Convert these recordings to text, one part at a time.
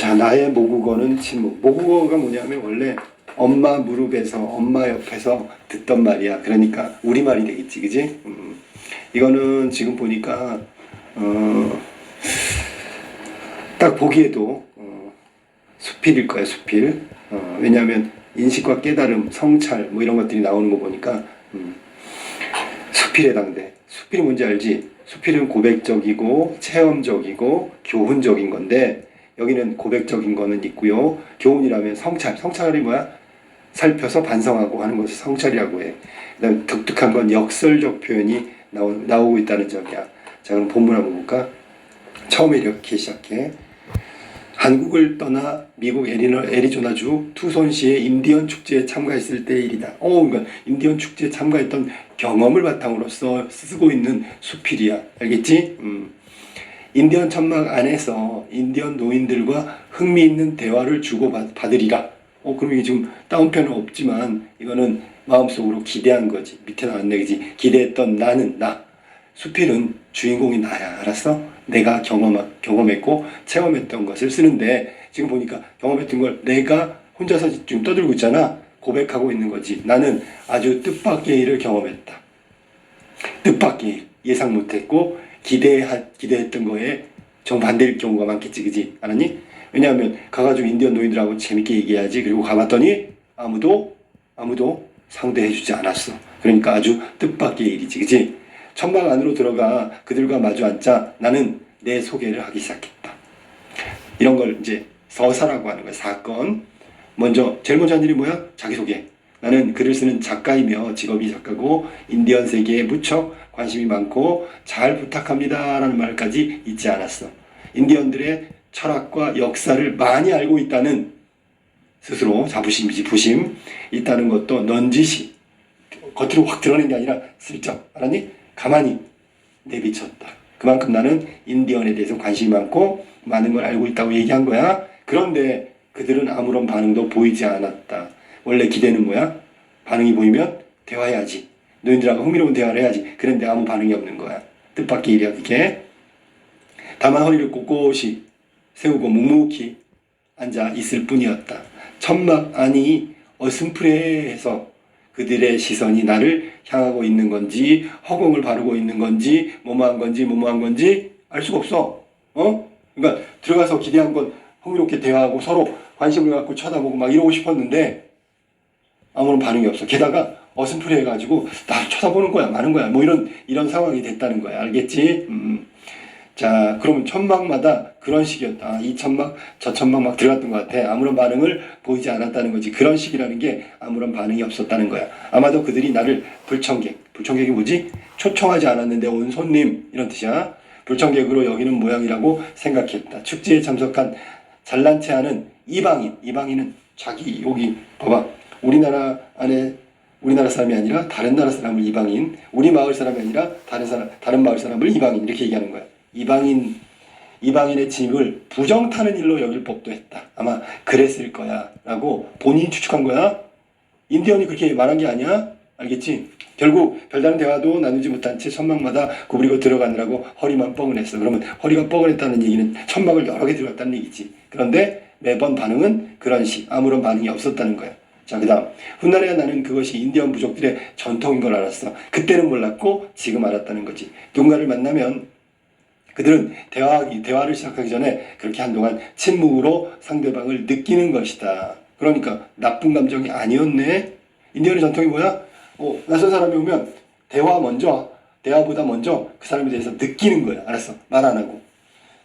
자, 나의 모국어는 침묵. 모국어가 뭐냐면 원래 엄마 무릎에서 엄마 옆에서 듣던 말이야. 그러니까 우리 말이 되겠지, 그지? 음. 이거는 지금 보니까 어, 딱 보기에도 어, 수필일 거야, 수필. 어, 왜냐하면 인식과 깨달음, 성찰 뭐 이런 것들이 나오는 거 보니까 음, 수필에 해당돼. 수필이 뭔지 알지? 수필은 고백적이고 체험적이고 교훈적인 건데 여기는 고백적인 거는 있고요. 교훈이라면 성찰. 성찰이 뭐야? 살펴서 반성하고 하는 것을 성찰이라고 해. 그다음 독특한 건 역설적 표현이 나오, 나오고 있다는 점이야. 자 그럼 본문 한번 볼까? 처음에 이렇게 시작해. 한국을 떠나 미국 애리조나주 투손시의 인디언 축제에 참가했을 때의 일이다. 어, 그러니까 인디언 축제에 참가했던 경험을 바탕으로서 쓰고 있는 수필이야. 알겠지? 음. 인디언 천막 안에서 인디언 노인들과 흥미있는 대화를 주고 받- 받으리라. 어, 그럼 이게 지금 다운표는 없지만 이거는 마음속으로 기대한 거지. 밑에 나왔네, 그지? 기대했던 나는 나. 수필은 주인공이 나야. 알았어? 내가 경험, 경험했고 체험했던 것을 쓰는데 지금 보니까 경험했던 걸 내가 혼자서 지금 떠들고 있잖아. 고백하고 있는 거지. 나는 아주 뜻밖의 일을 경험했다. 뜻밖의 일. 예상 못했고 기대하, 기대했던 거에 정반대일 경우가 많겠지. 그지? 알았니? 왜냐하면 가가지고 인디언 노인들하고 재밌게 얘기해야지. 그리고 가봤더니 아무도 아무도 상대해주지 않았어. 그러니까 아주 뜻밖의 일이지. 그지? 천막 안으로 들어가 그들과 마주 앉자 나는 내 소개를 하기 시작했다. 이런 걸 이제 서사라고 하는 거야. 사건. 먼저 제일 먼저 한 일이 뭐야? 자기소개. 나는 글을 쓰는 작가이며 직업이 작가고 인디언 세계에 무척 관심이 많고 잘 부탁합니다 라는 말까지 잊지 않았어. 인디언들의 철학과 역사를 많이 알고 있다는 스스로 자부심이지 부심 있다는 것도 넌지시 겉으로 확 드러낸 게 아니라 슬쩍 알았니? 가만히 내비쳤다. 그만큼 나는 인디언에 대해서 관심이 많고 많은 걸 알고 있다고 얘기한 거야. 그런데 그들은 아무런 반응도 보이지 않았다. 원래 기대는 뭐야? 반응이 보이면 대화해야지. 너희들하고 흥미로운 대화를 해야지. 그런데 아무 반응이 없는 거야. 뜻밖의 일이야 그게. 다만 허리를 꼿꼿이 세우고 묵묵히 앉아 있을 뿐이었다. 천막 안이 어슴푸레해서 그들의 시선이 나를 향하고 있는 건지 허공을 바르고 있는 건지 뭐뭐한 건지 뭐뭐한 건지 알 수가 없어. 어? 그러니까 들어가서 기대한 건 흥미롭게 대화하고 서로 관심을 갖고 쳐다보고 막 이러고 싶었는데 아무런 반응이 없어. 게다가 어슴푸레해가지고 나를 쳐다보는 거야, 마는 거야. 뭐 이런 이런 상황이 됐다는 거야. 알겠지? 음. 자, 그러면 천막마다 그런 식이었다. 아, 이 천막, 저 천막 막 들어갔던 것 같아. 아무런 반응을 보이지 않았다는 거지. 그런 식이라는 게 아무런 반응이 없었다는 거야. 아마도 그들이 나를 불청객, 불청객이 뭐지? 초청하지 않았는데 온 손님 이런 뜻이야. 불청객으로 여기는 모양이라고 생각했다. 축제에 참석한 잘난 체하는 이방인, 이방인은 자기 여기 봐봐. 우리나라 안에 우리나라 사람이 아니라 다른 나라 사람을 이방인, 우리 마을 사람이 아니라 다른 사람 다른 마을 사람을 이방인 이렇게 얘기하는 거야. 이방인 이방인의 짐을 부정 타는 일로 여길 법도 했다. 아마 그랬을 거야라고 본인이 추측한 거야. 인디언이 그렇게 말한 게 아니야. 알겠지? 결국 별다른 대화도 나누지 못한 채 천막마다 구부리고 들어가느라고 허리만 뻐근했어. 그러면 허리가 뻐근했다는 얘기는 천막을 여러 개 들어갔다는 얘기지. 그런데 매번 반응은 그런 식 아무런 반응이 없었다는 거야. 자, 그 다음. 훗날에야 나는 그것이 인디언 부족들의 전통인 걸 알았어. 그때는 몰랐고 지금 알았다는 거지. 누군가를 만나면 그들은 대화하기, 대화를 시작하기 전에 그렇게 한동안 침묵으로 상대방을 느끼는 것이다. 그러니까 나쁜 감정이 아니었네. 인디언의 전통이 뭐야? 어, 낯선 사람이 오면 대화 먼저, 대화보다 먼저 그 사람에 대해서 느끼는 거야. 알았어. 말 안 하고.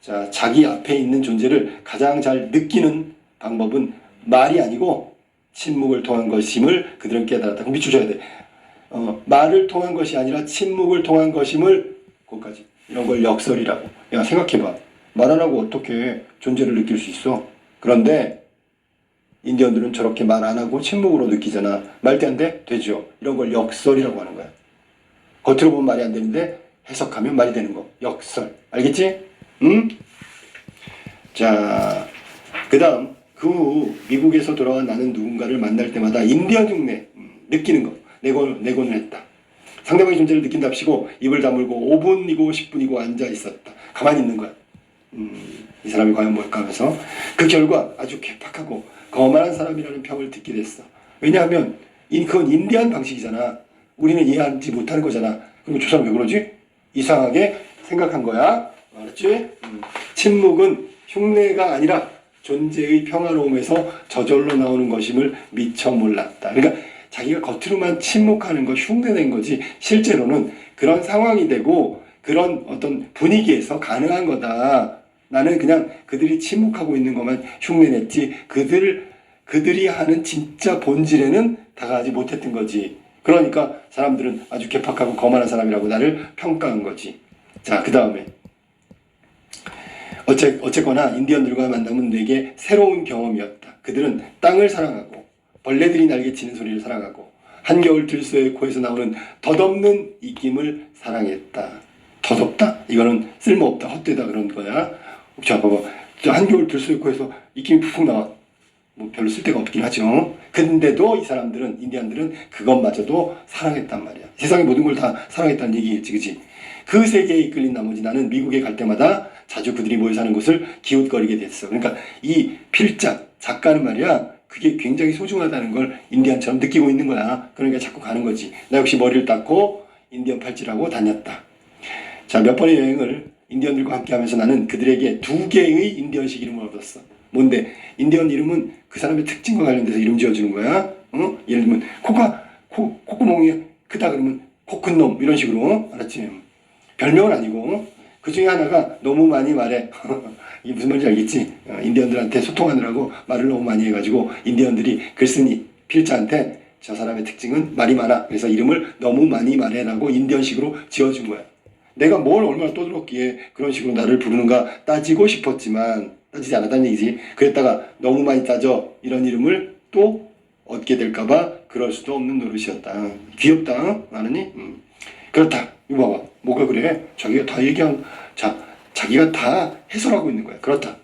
자, 자기 앞에 있는 존재를 가장 잘 느끼는 방법은 말이 아니고 침묵을 통한 것임을 그들은 깨달았다. 밑줄 쳐야 돼. 어, 말을 통한 것이 아니라 침묵을 통한 것임을 거기까지. 이런 걸 역설이라고. 야, 생각해봐. 말 안 하고 어떻게 존재를 느낄 수 있어? 그런데 인디언들은 저렇게 말 안 하고 침묵으로 느끼잖아. 말대 안 돼? 되죠. 이런 걸 역설이라고 하는 거야. 겉으로 보면 말이 안 되는데 해석하면 말이 되는 거. 역설. 알겠지? 응? 자, 그 다음, 그 후 미국에서 돌아온 나는 누군가를 만날 때마다 인디언 흉내, 음, 느끼는 거, 내곤, 내곤을 했다. 상대방의 존재를 느낀답시고 입을 다물고 5분이고 10분이고 앉아 있었다. 가만히 있는 거야. 음, 이 사람이 과연 뭘까 하면서 그 결과 아주 괴팍하고 거만한 사람이라는 평을 듣게 됐어. 왜냐하면 인- 그건 인디안 방식이잖아. 우리는 이해하지 못하는 거잖아. 그리고 저 사람 왜 그러지? 이상하게 생각한 거야. 알았지? 음. 침묵은 흉내가 아니라 존재의 평화로움에서 저절로 나오는 것임을 미처 몰랐다. 그러니까 자기가 겉으로만 침묵하는 거 흉내낸 거지 실제로는 그런 상황이 되고 그런 어떤 분위기에서 가능한 거다. 나는 그냥 그들이 침묵하고 있는 것만 흉내냈지 그들 그들이 하는 진짜 본질에는 다가가지 못했던 거지. 그러니까 사람들은 아주 괴팍하고 거만한 사람이라고 나를 평가한 거지. 자, 그 다음에 어째, 어쨌거나 인디언들과 만남은 내게 새로운 경험이었다. 그들은 땅을 사랑하고 벌레들이 날개 치는 소리를 사랑하고 한겨울 들소의 코에서 나오는 덧없는 입김을 사랑했다. 덧없다? 이거는 쓸모없다, 헛되다 그런 거야. 자, 봐봐. 저 한겨울 들소의 코에서 입김이 푹푹 나와. 뭐 별로 쓸데가 없긴 하죠. 근데도 이 사람들은 인디안들은 그것마저도 사랑했단 말이야. 세상의 모든 걸 다 사랑했다는 얘기겠지, 그지? 그 세계에 이끌린 나머지 나는 미국에 갈 때마다 자주 그들이 모여 사는 곳을 기웃거리게 됐어. 그러니까 이 필자 작가는 말이야. 그게 굉장히 소중하다는 걸 인디안처럼 느끼고 있는 거야. 그러니까 자꾸 가는 거지. 나 역시 머리를 닦고 인디언 팔찌라고 다녔다. 자, 몇 번의 여행을 인디언들과 함께 하면서 나는 그들에게 두 개의 인디언식 이름을 얻었어. 뭔데? 인디언 이름은 그 사람의 특징과 관련돼서 이름 지어주는 거야. 어? 예를 들면, 코가, 코, 콧구멍이 크다 그러면 코큰 놈, 이런 식으로. 알았지? 별명은 아니고. 그 중에 하나가 너무 많이 말해. 이게 무슨 말인지 알겠지? 어, 인디언들한테 소통하느라고 말을 너무 많이 해가지고 인디언들이 글쓴이 필자한테 저 사람의 특징은 말이 많아. 그래서 이름을 너무 많이 말해라고 인디언식으로 지어준 거야. 내가 뭘 얼마나 떠들었기에 그런 식으로 나를 부르는가 따지고 싶었지만 따지지 않았다는 얘기지. 그랬다가 너무 많이 따져 이런 이름을 또 얻게 될까봐 그럴 수도 없는 노릇이었다. 귀엽다, 아느니? 음. 그렇다. 이거 봐봐. 뭐가 그래? 자기가 다 얘기한, 자, 자기가 다 해설하고 있는 거야. 그렇다.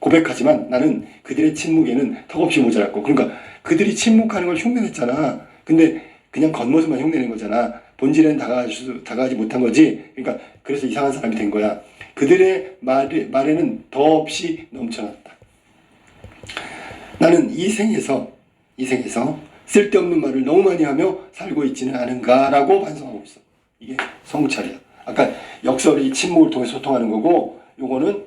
고백하지만 나는 그들의 침묵에는 턱없이 모자랐고, 그러니까 그들이 침묵하는 걸 흉내냈잖아. 근데 그냥 겉모습만 흉내낸 거잖아. 본질에는 다가가지, 수- 다가가지 못한 거지. 그러니까 그래서 이상한 사람이 된 거야. 그들의 말에, 말에는 더없이 넘쳐났다. 나는 이 생에서 이 생에서 쓸데없는 말을 너무 많이 하며 살고 있지는 않은가라고 반성하고 있어. 이게 성찰이야. 아까 역설이 침묵을 통해 소통하는 거고, 요거는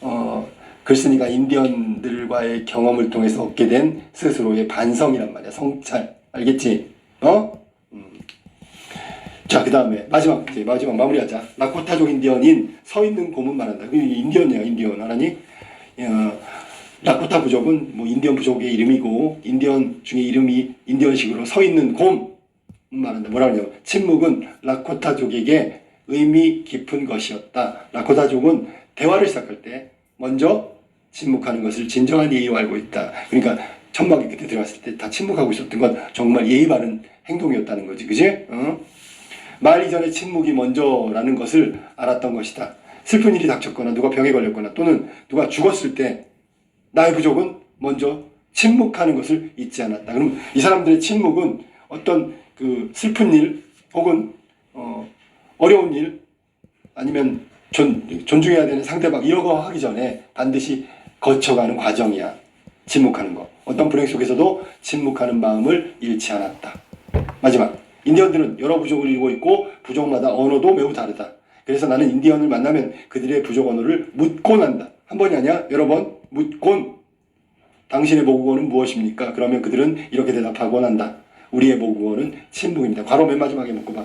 어, 글쓴이가 인디언들과의 경험을 통해서 얻게 된 스스로의 반성이란 말이야. 성찰. 알겠지? 어? 음. 자, 그 다음에 마지막, 이제 마지막 마무리하자. 라코타족 인디언인 서 있는 곰은 말한다. 그 인디언이야, 인디언. 알았니? 어, 라코타 부족은 뭐 인디언 부족의 이름이고 인디언 중에 이름이 인디언식으로 서 있는 곰 말한다. 뭐라 그러냐면 침묵은 라코타족에게 의미 깊은 것이었다. 라코타족은 대화를 시작할 때 먼저 침묵하는 것을 진정한 예의로 알고 있다. 그러니까 천막에 그때 들어갔을 때 다 침묵하고 있었던 건 정말 예의 바른 행동이었다는 거지, 그지? 어? 말 이전에 침묵이 먼저라는 것을 알았던 것이다. 슬픈 일이 닥쳤거나 누가 병에 걸렸거나 또는 누가 죽었을 때 나의 부족은 먼저 침묵하는 것을 잊지 않았다. 그럼 이 사람들의 침묵은 어떤 그 슬픈 일 혹은 어, 어려운 일 아니면 존, 존중해야 되는 상대방 거 하기 전에 반드시 거쳐가는 과정이야. 침묵하는 거. 어떤 불행 속에서도 침묵하는 마음을 잃지 않았다. 마지막. 인디언들은 여러 부족을 이루고 있고 부족마다 언어도 매우 다르다. 그래서 나는 인디언을 만나면 그들의 부족 언어를 묻곤 한다. 한 번이 아니야? 여러 번 묻곤. 당신의 모국어는 무엇입니까? 그러면 그들은 이렇게 대답하곤 한다. 우리의 모국어는 침묵입니다. 괄호 맨 마지막에 묶어봐.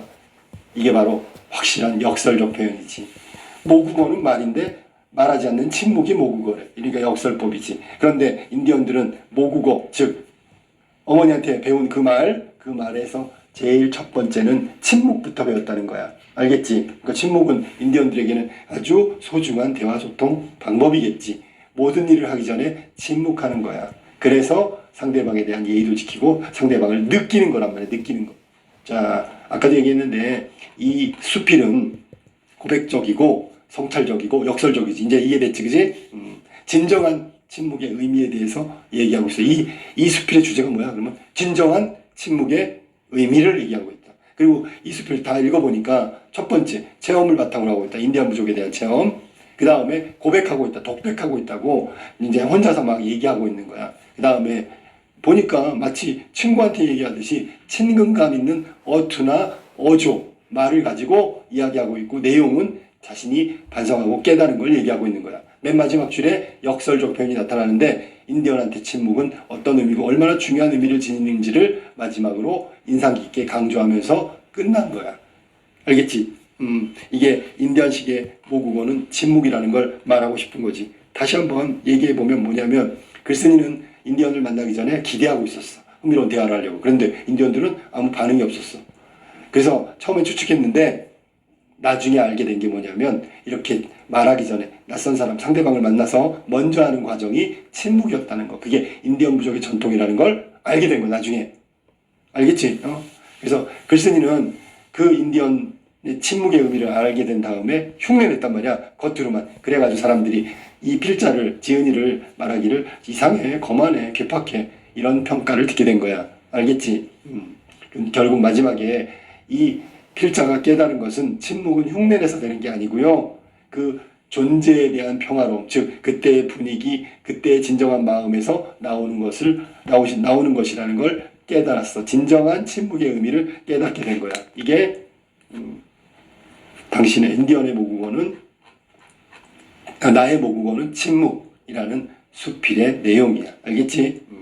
이게 바로 확실한 역설적 표현이지. 모국어는 말인데 말하지 않는 침묵이 모국어래. 그러니까 역설법이지. 그런데 인디언들은 모국어, 즉 어머니한테 배운 그 말, 그 말에서 제일 첫 번째는 침묵부터 배웠다는 거야. 알겠지? 그러니까 침묵은 인디언들에게는 아주 소중한 대화 소통 방법이겠지. 모든 일을 하기 전에 침묵하는 거야. 그래서 상대방에 대한 예의도 지키고 상대방을 느끼는 거란 말이야. 느끼는 거. 자, 아까도 얘기했는데 이 수필은 고백적이고 성찰적이고 역설적이지. 이제 이해됐지, 그지? 음, 진정한 침묵의 의미에 대해서 얘기하고 있어. 이, 이 수필의 주제가 뭐야? 그러면 진정한 침묵의 의미를 얘기하고 있다. 그리고 이 수필 다 읽어보니까 첫 번째, 체험을 바탕으로 하고 있다. 인디안 부족에 대한 체험. 그 다음에 고백하고 있다, 독백하고 있다고 이제 혼자서 막 얘기하고 있는 거야. 그 다음에 보니까 마치 친구한테 얘기하듯이 친근감 있는 어투나 어조 말을 가지고 이야기하고 있고 내용은 자신이 반성하고 깨달은 걸 얘기하고 있는 거야. 맨 마지막 줄에 역설적 표현이 나타나는데 인디언한테 침묵은 어떤 의미고 얼마나 중요한 의미를 지니는지를 마지막으로 인상 깊게 강조하면서 끝난 거야. 알겠지? 음, 이게 인디언식의 모국어는 침묵이라는 걸 말하고 싶은 거지. 다시 한번 얘기해 보면 뭐냐면 글쓴이는 인디언을 만나기 전에 기대하고 있었어. 흥미로운 대화를 하려고. 그런데 인디언들은 아무 반응이 없었어. 그래서 처음엔 추측했는데 나중에 알게 된 게 뭐냐면 이렇게 말하기 전에 낯선 사람 상대방을 만나서 먼저 하는 과정이 침묵이었다는 거. 그게 인디언 부족의 전통이라는 걸 알게 된 거 나중에. 알겠지? 어? 그래서 글쓴이는 그 인디언 침묵의 의미를 알게 된 다음에 흉내냈단 말이야. 겉으로만. 그래가지고 사람들이 이 필자를 지은이를 말하기를 이상해, 거만해, 괴팍해 이런 평가를 듣게 된 거야. 알겠지? 음. 결국 마지막에 이 필자가 깨달은 것은 침묵은 흉내내서 되는 게 아니고요. 그 존재에 대한 평화로움, 즉 그때의 분위기, 그때의 진정한 마음에서 나오는 것을 나오신 나오는 것이라는 걸 깨달았어. 진정한 침묵의 의미를 깨닫게 된 거야. 이게 음, 당신의 인디언의 모국어는 아, 나의 모국어는 침묵이라는 수필의 내용이야. 알겠지? 음.